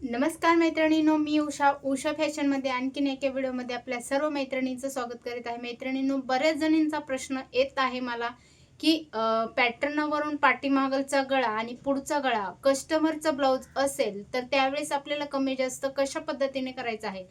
नमस्कार मैत्रिणींनो मी उषा उषा फॅशनमध्ये आणखीन एका व्हिडिओमध्ये आपल्या सर्व मैत्रिणींचं स्वागत करीत आहे. मैत्रिणींनो बऱ्याच जणींचा प्रश्न येत आहे मला की पॅटर्नवरून पाठीमागलचा गळा आणि पुढचा गळा कस्टमरचा ब्लाऊज असेल तर त्यावेळेस आपल्याला कमी जास्त कशा पद्धतीने करायचं आहे?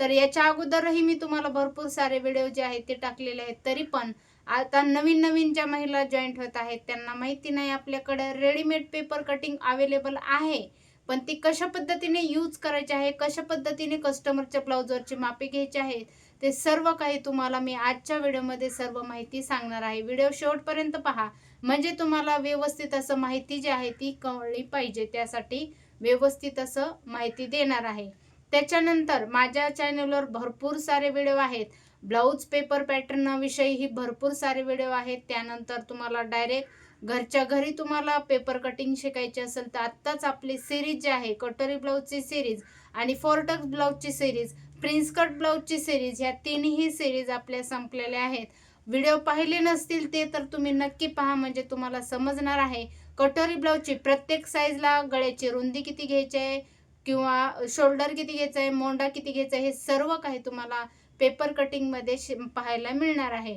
तर याच्या अगोदरही मी तुम्हाला भरपूर सारे व्हिडिओ जे आहेत ते टाकलेले आहेत तरी पण आता नवीन नवीन ज्या महिला जॉईंट होत आहेत त्यांना माहिती नाही आपल्याकडे. रेडीमेड पेपर कटिंग अवेलेबल आहे. पण ती कशा पद्धतीने यूज करायची आहे कशा पद्धतीने कस्टमरच्या ब्लाउजवरची मापे घ्यायची आहेत ते सर्व काही तुम्हाला मी आजच्या व्हिडिओमध्ये सर्व माहिती सांगणार आहे. व्हिडिओ शेवटपर्यंत पहा. म्हणजे तुम्हाला व्यवस्थित असं माहिती जी आहे ती कळली पाहिजे. त्यासाठी व्यवस्थित असं माहिती देणार आहे. त्याच्यानंतर माझ्या चॅनलवर भरपूर सारे व्हिडिओ आहेत. ब्लाऊज पेपर पॅटर्नविषयीही भरपूर सारे व्हिडिओ आहेत. त्यानंतर तुम्हाला डायरेक्ट घरच्या घरी तुम्हाला पेपर कटिंग शिकायची असेल तर आत्ताच आपली सिरीज जी आहे कटोरी ब्लाऊजची सिरीज आणि फोरटक्स ब्लाऊजची सिरीज प्रिन्स कट ब्लाऊजची सिरीज ह्या तीनही सिरीज आपल्या संपलेल्या आहेत. व्हिडिओ पाहिले नसतील ते तर तुम्ही नक्की पहा म्हणजे तुम्हाला समजणार आहे. कटोरी ब्लाऊजची प्रत्येक साईजला गळ्याची रुंदी किती घ्यायची आहे किंवा शोल्डर किती घ्यायचं आहे मोंडा किती घ्यायचा आहे हे सर्व काही तुम्हाला पेपर कटिंगमध्ये शि- पाहायला मिळणार आहे.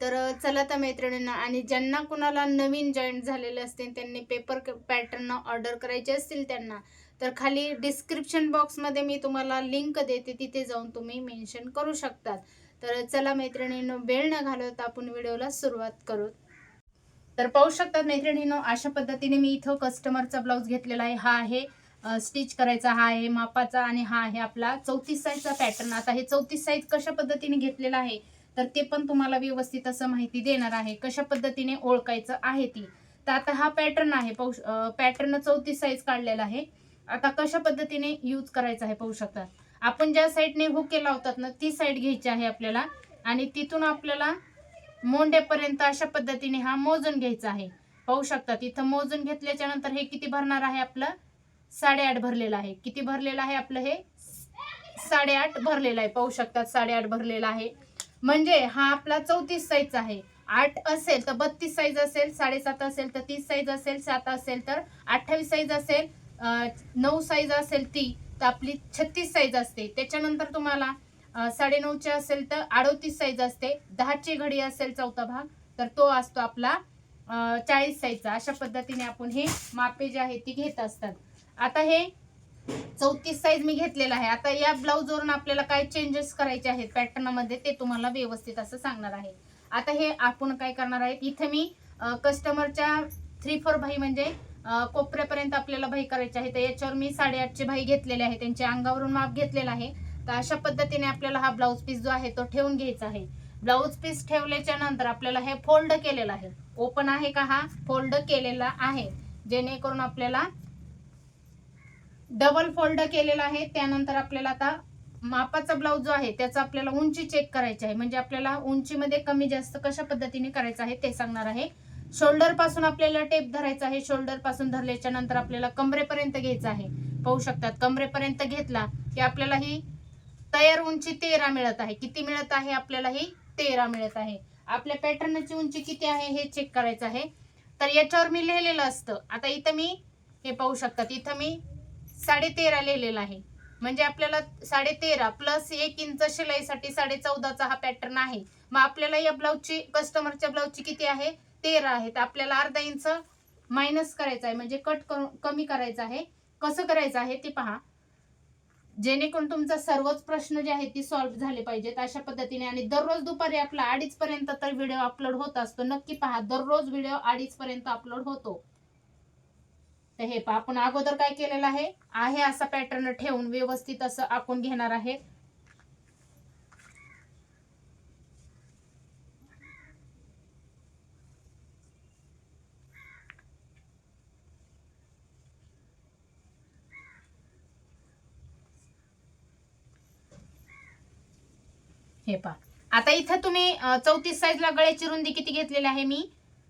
तर चला तर मैत्रिणींना आणि ज्यांना कुणाला नवीन जॉईन झालेले असतील त्यांनी पेपर पॅटर्न ऑर्डर करायचे असतील त्यांना तर खाली डिस्क्रिप्शन बॉक्समध्ये मी तुम्हाला लिंक देते तिथे जाऊन तुम्ही मेन्शन करू शकतात. तर चला मैत्रिणींनो वेळ न घालवता आपण व्हिडिओला सुरुवात करू. तर पाहू शकतात मैत्रिणींनो अशा पद्धतीने मी इथं कस्टमरचा ब्लाऊज घेतलेला आहे. हा आहे स्टिच करायचा हा आहे मापाचा आणि हा आहे आपला चौतीस साईजचा पॅटर्न. आता हे चौतीस साईज कशा पद्धतीने घेतलेला आहे तर ते पण तुम्हाला व्यवस्थित असं माहिती देणार आहे कशा पद्धतीने ओळखायचं आहे ती. तर आता हा पॅटर्न आहे पाहू पॅटर्न चौतीस साईज काढलेला आहे. आता कशा पद्धतीने यूज करायचा आहे पाहू शकतात आपण ज्या साईडने हुके लावतात ना ती साईड घ्यायची आहे आपल्याला आणि तिथून आपल्याला मोंड्यापर्यंत अशा पद्धतीने हा मोजून घ्यायचा आहे. पाहू शकतात इथं मोजून घेतल्याच्या नंतर हे किती भरणार आहे आपलं? साडेआठ भरलेलं आहे. किती भरलेलं आहे आपलं हे? साडेआठ भरलेलं आहे. पाहू शकतात साडेआठ भरलेलं आहे. म्हणजे हा आपला चौतीस साईज आहे. आठ असेल तर बत्तीस साईज असेल साडेसात असेल तर तीस साईज असेल सात असेल तर अठ्ठावीस साईज असेल नऊ साईज असेल ती तर आपली छत्तीस साईज असते. त्याच्यानंतर तुम्हाला साडे नऊची असेल तर अडोतीस साईज असते. दहाची घडी असेल चौथा भाग तर तो असतो आपला चाळीस साईजचा अशा पद्धतीने आपण हे मापे जे आहे ती घेत असतात. आता हे चौतीस साईज मी घेतलेला आहे. आता या ब्लाऊजवरून आपल्याला काय चेंजेस करायचे आहेत पॅटर्नमध्ये ते तुम्हाला व्यवस्थित असं सांगणार आहे. आता हे आपण काय करणार आहे इथे मी कस्टमरच्या थ्री फोर भाई म्हणजे कोपऱ्यापर्यंत आपल्याला भाई करायचे आहे तर याच्यावर मी साडेआठचे भाई घेतलेले आहे त्यांच्या अंगावरून माप घेतलेला आहे. तर अशा पद्धतीने आपल्याला हा ब्लाऊज पीस जो आहे तो ठेवून घ्यायचा आहे. ब्लाऊज पीस ठेवल्याच्या नंतर आपल्याला हे फोल्ड केलेलं आहे. ओपन आहे का हा? फोल्ड केलेला आहे. जेणेकरून आपल्याला डबल फोल्ड केलेला आहे. त्यानंतर आपल्याला आता मापाचा ब्लाऊज जो आहे त्याचा आपल्याला उंची चेक करायची आहे. म्हणजे आपल्याला उंचीमध्ये कमी जास्त कशा पद्धतीने करायचं आहे ते सांगणार आहे. शोल्डरपासून आपल्याला टेप धरायचा आहे. शोल्डरपासून धरल्याच्या नंतर आपल्याला कमरेपर्यंत घ्यायचं आहे. पाहू शकतात कमरेपर्यंत घेतला की आपल्याला ही तयार उंची तेरा मिळत आहे. किती मिळत आहे? आपल्याला ही तेरा मिळत आहे. आपल्या पॅटर्नची उंची किती आहे हे चेक करायचं आहे. तर याच्यावर मी लिहिलेलं असतं. आता इथं मी हे पाहू शकतात इथं मी साडे तेरा लिहिलेला आहे. म्हणजे आपल्याला साडेतेरा प्लस एक इंच शिलाईसाठी साडे चौदाचा हा पॅटर्न आहे. मग आपल्याला या ब्लाऊजची कस्टमरच्या ब्लाऊजची किती आहे? तेरा आहे. तर आपल्याला अर्धा इंच मायनस करायचं आहे. म्हणजे कट करून कमी करायचं आहे. कसं करायचं आहे ते पहा. जेणेकरून तुमचा सर्वच प्रश्न जे आहेत ती सॉल्व्ह झाले पाहिजेत अशा पद्धतीने. आणि दररोज दुपारी आपला अडीच पर्यंत तर व्हिडिओ अपलोड होत असतो. नक्की पहा दररोज व्हिडिओ अडीच पर्यंत अपलोड होतो. तर हे पहा आपण अगोदर काय केलेलं आहे? आहे असा पॅटर्न ठेवून व्यवस्थित असं आखून घेणार आहे. हे पहा. आता इथं तुम्ही चौतीस साईजला गळ्याची रुंदी किती घेतलेली आहे मी?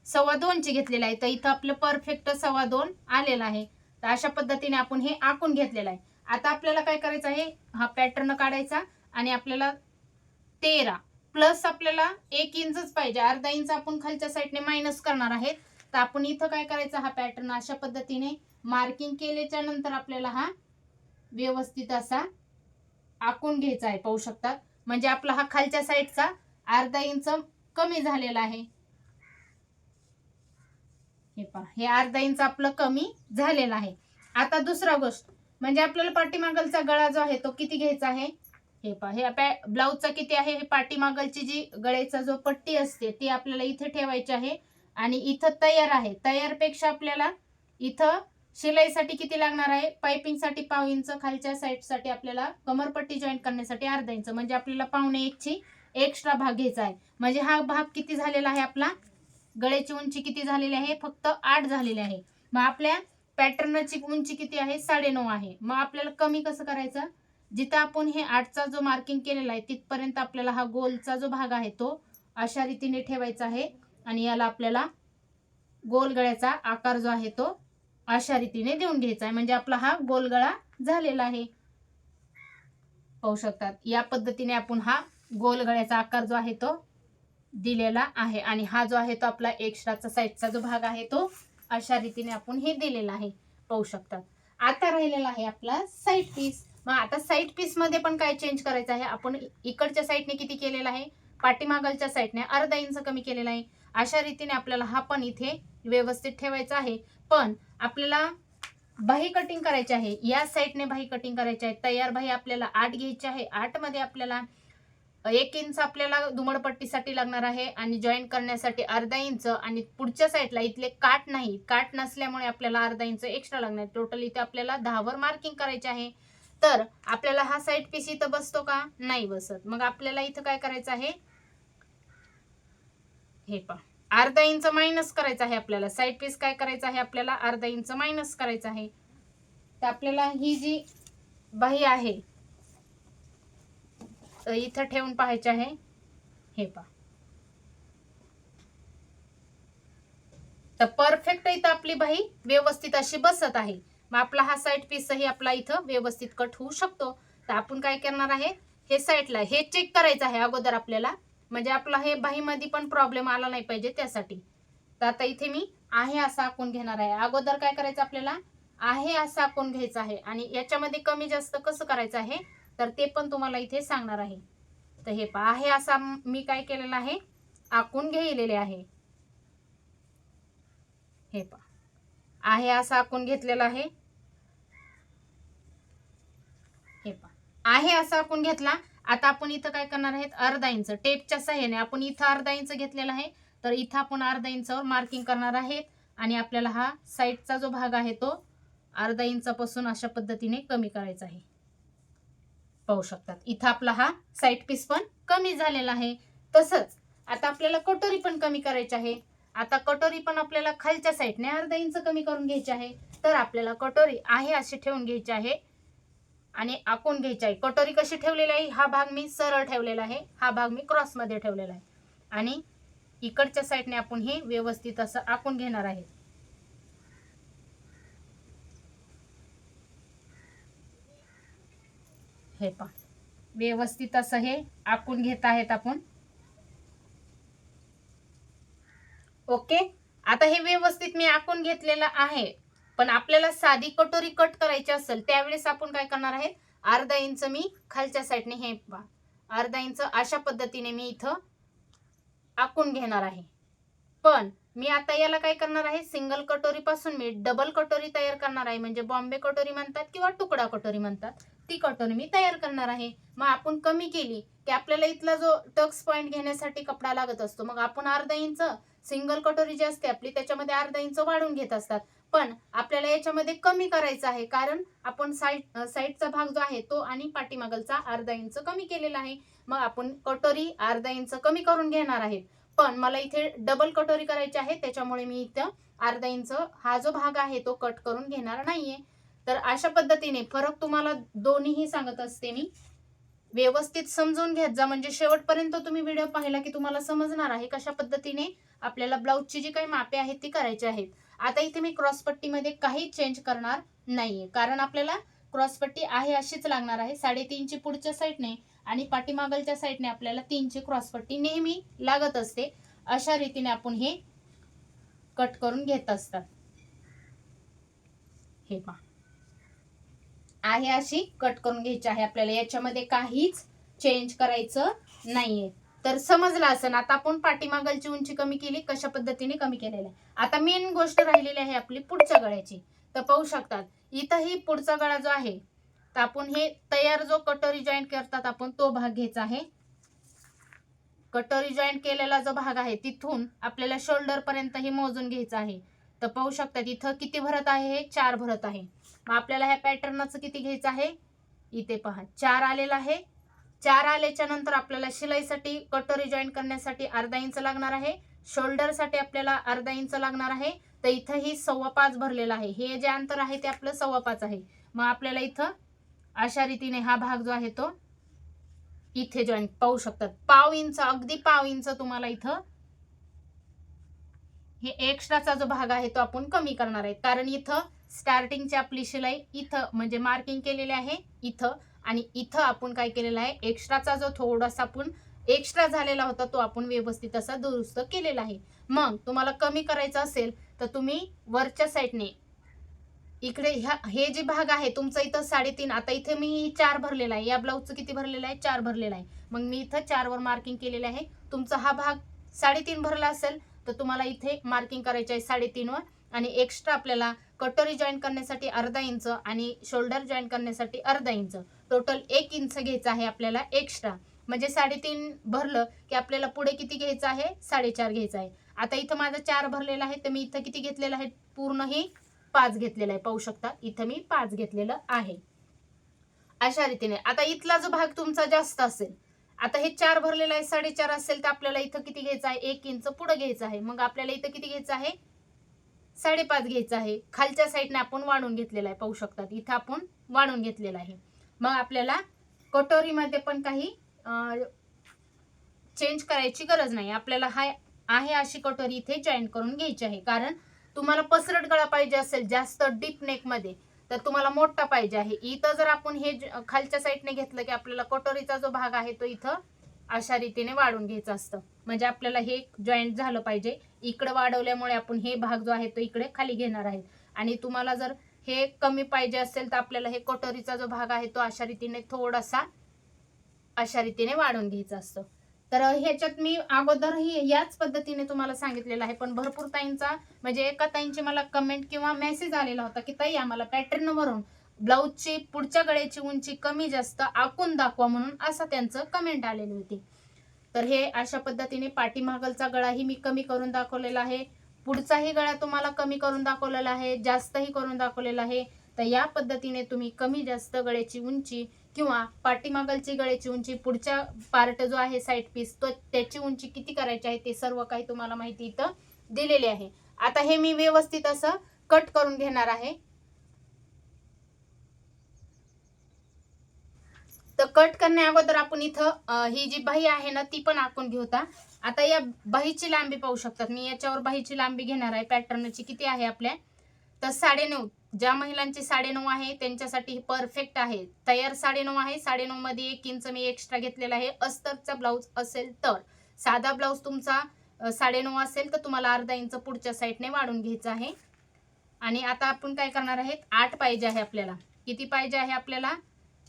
सव्वा दोनची घेतलेलं आहे. तर इथं आपलं परफेक्ट सव्वा दोन आलेलं आहे. तर अशा पद्धतीने आपण हे आखून घेतलेलं आहे. आता आपल्याला काय करायचं आहे? हा पॅटर्न काढायचा आणि आपल्याला तेरा प्लस आपल्याला एक इंचच पाहिजे. अर्धा इंच आपण खालच्या साईडने मायनस करणार आहेत. तर आपण इथं काय करायचं? हा पॅटर्न अशा पद्धतीने मार्किंग केल्याच्यानंतर आपल्याला हा व्यवस्थित असा आखून घ्यायचा आहे. पाहू शकतात म्हणजे आपला हा खालच्या साईडचा अर्धा इंच कमी झालेला आहे. हे पहा हे अर्धा इंच आपलं कमी झालेलं आहे. आता दुसरा गोष्ट म्हणजे आपल्याला पाठीमागलचा गळा जो आहे तो किती घ्यायचा आहे? हे पहा हे आपल्या ब्लाऊजचा किती आहे? हे पाठीमागलची जी गळ्याचा जो पट्टी असते ती आपल्याला इथे ठेवायची आहे. आणि इथं तयार आहे. तयारपेक्षा आपल्याला इथं शिलाईसाठी किती लागणार आहे? पायपिंगसाठी पाव इंच खालच्या साईडसाठी आपल्याला कमरपट्टी जॉईन करण्यासाठी अर्धा इंच. म्हणजे आपल्याला पावणे एकची एक्स्ट्रा भाग घ्यायचा आहे. म्हणजे हा भाग किती झालेला आहे आपला? गळ्याची उंची किती झालेली आहे? फक्त आठ झालेली आहे. मग आपल्या पॅटर्नची उंची किती आहे? साडेनऊ आहे. मग आपल्याला कमी कसं करायचं? जिथं आपण हे आठचा जो मार्किंग केलेला आहे तिथपर्यंत आपल्याला हा गोलचा जो भाग आहे तो अशा रीतीने ठेवायचा आहे. आणि याला आपल्याला गोल गळ्याचा आकार जो आहे तो अशा रीतीने देऊन घ्यायचा आहे. म्हणजे आपला हा गोल गळा झालेला आहे. पाहू शकतात. या पद्धतीने आपण हा गोल गळ्याचा आकार जो आहे तो दिलेला आहे. आणि हा जो आहे तो आपला एक्स्ट्राचा साईडचा जो भाग आहे तो अशा रीतीने आपण हे दिलेला आहे. पाहू शकतात. आता राहिलेला आहे आपला साईड पीस मग आता साईड पीसमध्ये पण काय चेंज करायचं आहे? आपण इकडच्या साईडने किती केलेला आहे? पाठीमागलच्या साईडने अर्धा इंच कमी केलेला आहे. अशा रीतीने आपल्याला हा पण इथे व्यवस्थित ठेवायचा आहे. पण आपल्याला बाही कटिंग करायची आहे. या साईडने बाही कटिंग करायची आहे. तयार बाही आपल्याला आठ घ्यायची आहे. आठमध्ये आपल्याला एक इंच आपल्याला धुमडपट्टीसाठी लागणार आहे आणि जॉईन करण्यासाठी अर्धा इंच आणि पुढच्या साईडला इथले काट नाही काट नसल्यामुळे आपल्याला अर्धा इंच एक्स्ट्रा लागणार टोटल इथे आपल्याला दहावर मार्किंग करायचे आहे. तर आपल्याला हा साईड पीस इथं बसतो का? नाही बसत. मग आपल्याला इथं काय करायचं आहे? हे पहा. अर्धा इंच मायनस करायचं आहे आपल्याला. साईड पीस काय करायचं आहे आपल्याला? अर्धा इंच मायनस करायचं आहे. तर आपल्याला ही जी बाही आहे इथं ठेवून पाहायचे आहे. हे पहा. तर परफेक्ट इथं आपली बाही व्यवस्थित अशी बसत आहे. मग आपला हा साईड पीसही आपला इथं व्यवस्थित कट होऊ शकतो. तर आपण काय करणार आहे? हे साईडला हे चेक करायचं आहे अगोदर आपल्याला. म्हणजे आपला हे बाहीमध्ये पण प्रॉब्लेम आला नाही पाहिजे त्यासाठी. तर आता इथे मी आहे असा आखून घेणार आहे. अगोदर काय करायचं आपल्याला? आहे असं आखून घ्यायचं आहे. आणि याच्यामध्ये कमी जास्त कसं करायचं आहे? तर ते पण तुम्हाला इथे सांगणार आहे. तर हे पहा आहे असा मी काय केलेलं आहे? आखून घेलेले आहे. हे पहा आहे असं आखून घेतलेलं आहे. हे पहा आहे असं आखून घेतला. आता आपण इथं काय करणार आहेत? अर्धा इंच टेपच्या सहाय्याने आपण इथं अर्धा इंच घेतलेला आहे. तर इथं आपण अर्धा इंचावर मार्किंग करणार आहेत. आणि आपल्याला हा साईडचा जो भाग आहे तो अर्धा इंचापासून अशा पद्धतीने कमी करायचा आहे. पाहू शकतात. इथं आपला हा साईड पीस पण कमी झालेला आहे. तसंच आता आपल्याला कटोरी पण कमी करायची आहे. आता कटोरी पण आपल्याला खालच्या साईडने अर्धा इंच कमी करून घ्यायची आहे. तर आपल्याला कटोरी आहे अशी ठेवून घ्यायची आहे. आणि आखून घ्यायची आहे. कटोरी कशी ठेवलेली आहे? हा भाग मी सरळ ठेवलेला आहे. हा भाग मी क्रॉसमध्ये ठेवलेला आहे. आणि इकडच्या साईडने आपण हे व्यवस्थित असं आखून घेणार आहे. हे पा व्यवस्थित असं हे आखून घेत आहेत आपण. ओके? आता हे व्यवस्थित मी आखून घेतलेलं आहे. पण आपल्याला साधी कटोरी कट करायची असेल त्यावेळेस आपण काय करणार आहे? अर्धा इंच मी खालच्या साईडने हे पहा. अर्धा इंच अशा पद्धतीने मी इथं आखून घेणार आहे. पण मी आता याला काय करणार आहे? सिंगल कटोरी पासून मी डबल कटोरी तयार करणार आहे. म्हणजे बॉम्बे कटोरी म्हणतात किंवा तुकडा कटोरी म्हणतात. ती कटोरी मी तयार करणार आहे. मग आपण कमी केली की आपल्याला इथला जो टक्स पॉइंट घेण्यासाठी कपडा लागत असतो मग आपण अर्धा इंच सिंगल कटोरी जी असते आपली त्याच्यामध्ये अर्धा इंच वाढून घेत असतात. पण आपल्याला याच्यामध्ये कमी करायचं आहे कारण आपण साईड साईडचा भाग जो आहे तो आणि पाठीमागलचा अर्धा इंच कमी केलेला आहे. मग आपण कटोरी अर्धा इंच कमी करून घेणार आहे. पण मला इथे डबल कटोरी करायची आहे त्याच्यामुळे मी इथं अर्धा इंच हा जो भाग आहे तो कट करून घेणार नाहीये. तर अशा पद्धतीने फरक तुम्हाला दोन्हीही सांगत असते मी. व्यवस्थित समजून घेत जा. म्हणजे शेवटपर्यंत तुम्ही व्हिडिओ पाहिला की तुम्हाला समजणार आहे कशा पद्धतीने आपल्याला ब्लाऊजची जी काही मापे आहेत ती करायची आहेत. आता इथे मी क्रॉसपट्टीमध्ये काही चेंज करणार नाहीये. कारण आपल्याला क्रॉसपट्टी आहे अशीच लागणार आहे. साडेतीनची पुढच्या साईडने आणि पाठीमागलच्या साईडने आपल्याला तीनची क्रॉसपट्टी नेहमी लागत असते. अशा रीतीने आपण हे कट करून घेत असतात. हे पहा. आहे अशी कट करून घ्यायची आहे आपल्याला. याच्यामध्ये काहीच चेंज करायचं नाहीये. तर समजलं असं आता आपण पाठीमागलची उंची कमी केली कशा पद्धतीने कमी केलेली आहे? आता मेन गोष्ट राहिलेली आहे आपली पुढच्या गळ्याची. तर पाहू शकतात इथंही पुढचा गळा जो आहे तर आपण हे तयार जो कटोरी जॉईंट करतात आपण तो भाग घ्यायचा आहे. कटोरी जॉईंट केलेला जो भाग आहे तिथून आपल्याला शोल्डर पर्यंत हे मोजून घ्यायचं आहे. तर पाहू शकतात इथं किती भरत आहे? हे चार भरत आहे. मग आपल्याला ह्या पॅटर्नचं किती घ्यायचं आहे? इथे पहा चार आलेला आहे. चार आल्याच्यानंतर आपल्याला शिलाईसाठी कटोरी जॉईन करण्यासाठी अर्धा इंच लागणार आहे. शोल्डरसाठी आपल्याला अर्धा इंच लागणार आहे. तर इथं ही सव्वा पाच भरलेला आहे. हे जे अंतर आहे ते आपलं सव्वा पाच आहे. मग आपल्याला इथं अशा रीतीने हा भाग जो आहे तो इथे जॉईन पाहू शकतात. पाव इंच अगदी पाव इंच तुम्हाला इथं हे एक्स्ट्राचा जो भाग आहे तो आपण कमी करणार आहे. कारण इथं स्टार्टिंगची आपली शिलाई इथं म्हणजे मार्किंग केलेली आहे इथं. आणि इथं आपण काय केलेलं आहे एक्स्ट्राचा जो थोडासा आपण एक्स्ट्रा झालेला होता तो आपण व्यवस्थित असा दुरुस्त केलेला आहे. मग तुम्हाला कमी करायचं असेल तर तुम्ही वरच्या साईडने इकडे ह्या हे जे भाग आहे तुमचं इथं साडेतीन आता इथे मी चार भरलेला आहे. या ब्लाऊजचं किती भरलेलं आहे? चार भरलेला आहे. मग मी इथं चारवर मार्किंग केलेलं आहे. तुमचा हा भाग साडेतीन भरला असेल तर तुम्हाला इथे मार्किंग करायचं आहे साडेतीनवर. आणि एक्स्ट्रा आपल्याला कटोरी जॉईन करण्यासाठी अर्धा इंच आणि शोल्डर जॉईन करण्यासाठी अर्धा इंच टोटल एक इंच घ्यायचं आहे आपल्याला एक्स्ट्रा म्हणजे साडेतीन भरलं की आपल्याला पुढे किती घ्यायचं आहे? साडेचार घ्यायचं आहे. आता इथं माझं चार भरलेलं आहे तर मी इथं किती घेतलेलं आहे? पूर्ण ही पाच घेतलेलं आहे. पाहू शकता इथं मी पाच घेतलेलं आहे. अशा रीतीने. आता इथला जो भाग तुमचा जास्त असेल आता हे चार भरलेलं आहे साडेचार असेल तर आपल्याला इथं किती घ्यायचं आहे? एक इंच पुढे घ्यायचं आहे. मग आपल्याला इथं किती घ्यायचं आहे? साडेपाच घ्यायचं आहे. खालच्या साईडने आपण वाढून घेतलेलं आहे. पाहू शकतात. इथं आपण वाढून घेतलेला आहे. मग आपल्याला कटोरीमध्ये पण काही चेंज करायची गरज नाही. आपल्याला हा आहे अशी कटोरी इथे जॉईन करून घ्यायची आहे. कारण तुम्हाला पसरट गळा पाहिजे असेल जास्त डीप नेकमध्ये तर तुम्हाला मोठा पाहिजे आहे. इथं जर आपण हे खालच्या साईडने घेतलं की आपल्याला कटोरीचा जो भाग आहे तो इथं अशा रीतीने वाढून घ्यायचं असतं. म्हणजे आपल्याला हे जॉईंट झालं पाहिजे. इकडे वाढवल्यामुळे आपण हे भाग जो आहे तो इकडे खाली घेणार आहे. आणि तुम्हाला जर हे कमी पाहिजे असेल तर आपल्याला हे कटोरीचा जो भाग आहे तो अशा रीतीने थोडासा अशा रीतीने वाढवून घ्यायचं असतं. तर ह्याच्यात मी अगोदरही याच पद्धतीने तुम्हाला सांगितलेलं आहे. पण भरपूर ताईंचा म्हणजे एका ताईंची मला कमेंट किंवा मेसेज आलेला होता की ताई आम्हाला पॅटर्नवरून ब्लाऊजची पुढच्या गळ्याची उंची कमी जास्त आखून दाखवा म्हणून असं त्यांचं कमेंट आलेली होती. तर हे अशा पद्धतीने पाठीमागलचा गळाही मी कमी करून दाखवलेला आहे. पुढचाही गळा तुम्हाला कमी करून दाखवलेला आहे जास्तही करून दाखवलेला आहे. तर या पद्धतीने तुम्ही कमी जास्त गळ्याची उंची किंवा पाठीमागलची गळ्याची उंची पुढच्या पार्ट जो आहे साईड पीस तो त्याची उंची किती करायची आहे ते सर्व काही तुम्हाला माहिती इथं दिलेली आहे. आता हे मी व्यवस्थित असं कट करून घेणार आहे. तर कट करण्या अगोदर आपण इथं ही जी बाही आहे ना ती पण आखून घेऊ आता आता या बाहीची लांबी पाहू शकतात. मी याच्यावर बाहीची लांबी घेणार आहे. पॅटर्नची किती आहे आपल्या? तर साडेनऊ. ज्या महिलांची साडेनऊ आहे त्यांच्यासाठी परफेक्ट आहे. तयार साडेनऊ आहे. साडेनऊ मध्ये एक इंच मी एक्स्ट्रा घेतलेला आहे. अस्तरचा ब्लाऊज असेल तर. साधा ब्लाऊज तुमचा साडेनऊ असेल तर तुम्हाला अर्धा इंच पुढच्या साईडने वाढून घ्यायचं आहे. आणि आता आपण काय करणार आहेत? आठ पाहिजे आहे आपल्याला. किती पाहिजे आहे आपल्याला?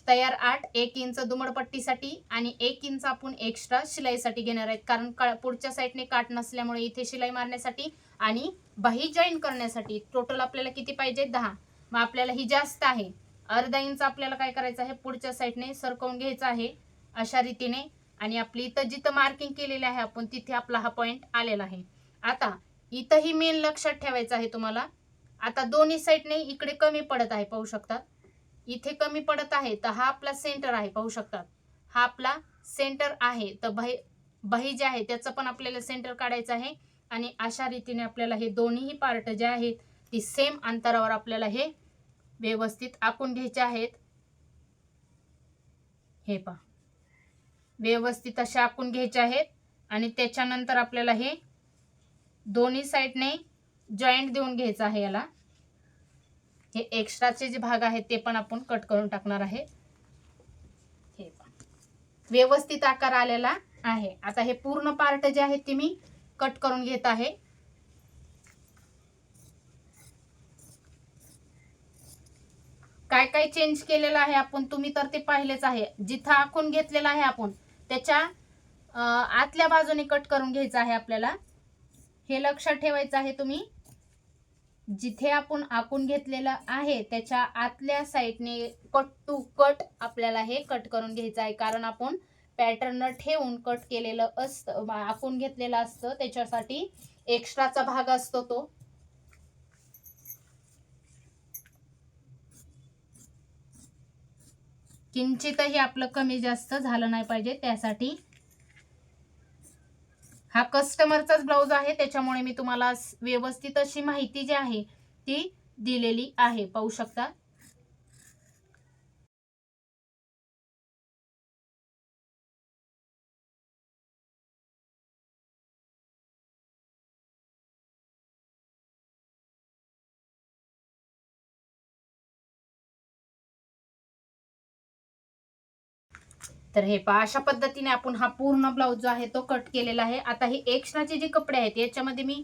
तयार आठ एक इंच दुमडपट्टीसाठी आणि एक इंच आपण एक्स्ट्रा शिलाईसाठी घेणार आहेत. कारण का पुढच्या साईडने काट नसल्यामुळे इथे शिलाई मारण्यासाठी आणि बाही जॉईन करण्यासाठी टोटल आपल्याला किती पाहिजे? दहा. मग आपल्याला ही जास्त आहे. अर्धा इंच आपल्याला काय करायचं आहे? पुढच्या साईडने सरकवून घ्यायचं आहे अशा रीतीने. आणि आपली इथं जिथं मार्किंग केलेली आहे आपण तिथे आपला हा पॉईंट आलेला आहे. आता इथंही मेन लक्षात ठेवायचं आहे तुम्हाला. आता दोन्ही साईडने इकडे कमी पडत आहे पाहू शकतात इथे कमी पडत आहे तर हा आपला सेंटर आहे पाहू शकतात. हा आपला सेंटर आहे तर बही बही जे आहे त्याचं पण आपल्याला सेंटर काढायचं आहे. आणि अशा रीतीने आपल्याला हे दोन्हीही पार्ट जे आहेत ती सेम अंतरावर आपल्याला हे व्यवस्थित आखून घ्यायचे आहेत. हे पहा. व्यवस्थित असे आखून घ्यायचे आहेत. आणि त्याच्यानंतर आपल्याला हे दोन्ही साईडने जॉईंट देऊन घ्यायचं आहे याला. हे एक्स्ट्राचे जे भाग आहेत ते पण आपण कट करून टाकणार आहे. हे व्यवस्थित आकार आलेला आहे. आता हे पूर्ण पार्ट जे आहेत ते मी कट करून घेत आहे. काय काय चेंज केलेलं आहे आपण? तुम्ही तर ते पाहिलेच आहे. जिथं आखून घेतलेलं आहे आपण त्याच्या आतल्या बाजूने कट करून घ्यायचं आहे आपल्याला. हे लक्षात ठेवायचं आहे तुम्ही. जिथे आपण आखून घेतलेलं आहे त्याच्या आतल्या साईडने कट टू कट आपल्याला हे कट करून घ्यायचं आहे. कारण आपण पॅटर्न ठेवून कट केलेलं असतं आखून घेतलेलं असतं त्याच्यासाठी एक्स्ट्राचा भाग असतो तो. किंचितही आपलं कमी जास्त झालं नाही पाहिजे त्यासाठी हा कस्टमरचाच ब्लाऊज आहे. त्याच्यामुळे मी तुम्हाला व्यवस्थित अशी माहिती जी आहे ती दिलेली आहे. पाहू शकता. तर हे पहा अशा पद्धतीने आपण हा पूर्ण ब्लाऊज जो आहे तो कट केलेला आहे. आता हे एक्स्ट्राचे जे कपडे आहेत याच्यामध्ये मी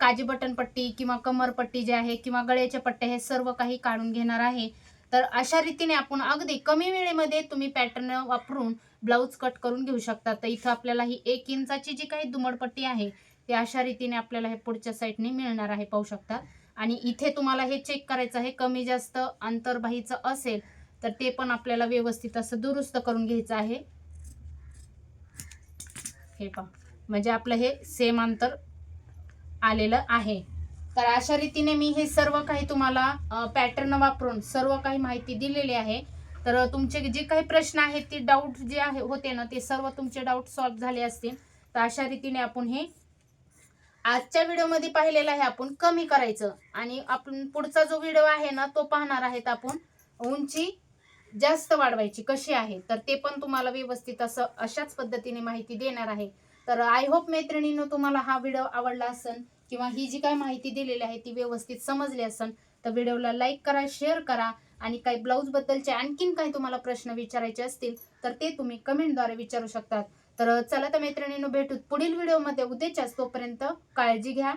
काजी बटन पट्टी किंवा कमरपट्टी जे आहे किंवा गळ्याचे पट्टे हे सर्व काही काढून घेणार आहे. तर अशा रीतीने आपण अगदी कमी वेळेमध्ये तुम्ही पॅटर्न वापरून ब्लाऊज कट करून घेऊ शकता. तर इथं आपल्याला ही एक इंचाची जी काही दुमडपट्टी आहे ती अशा रीतीने आपल्याला हे पुढच्या साईडने मिळणार आहे पाहू शकता. आणि इथे तुम्हाला हे चेक करायचं आहे कमी जास्त अंतरबाहीचं असेल तर ते पण आपल्याला व्यवस्थित असं दुरुस्त करून घ्यायचं आहे. हे पहा. म्हणजे आपलं हे सेम अंतर आलेलं आहे. तर अशा रीतीने मी हे सर्व काही तुम्हाला पॅटर्न वापरून सर्व काही माहिती दिलेली आहे. तर तुमचे जे काही प्रश्न आहेत ते डाऊट जे आहे होते ना ते सर्व तुमचे डाऊट सॉल्व झाले असतील. तर अशा रीतीने आपण हे आजच्या व्हिडिओमध्ये पाहिलेलं आहे आपण कमी करायचं. आणि आपण पुढचा जो व्हिडिओ आहे ना तो पाहणार आहेत आपण उंची जास्त वाढवायची कशी आहे तर ते पण तुम्हाला व्यवस्थित असं अशाच पद्धतीने माहिती देणार आहे. तर आय होप मैत्रिणीनं तुम्हाला हा व्हिडिओ आवडला असेल किंवा ही जी काय माहिती दिलेली आहे ती व्यवस्थित समजली असेल तर व्हिडिओला लाईक करा शेअर करा आणि काही ब्लाऊज बद्दलचे आणखीन काही तुम्हाला प्रश्न विचारायचे असतील तर ते तुम्ही कमेंटद्वारे विचारू शकतात. तर चला तर मैत्रिणीनं भेटू पुढील व्हिडिओमध्ये उद्याच्याच तोपर्यंत काळजी घ्या.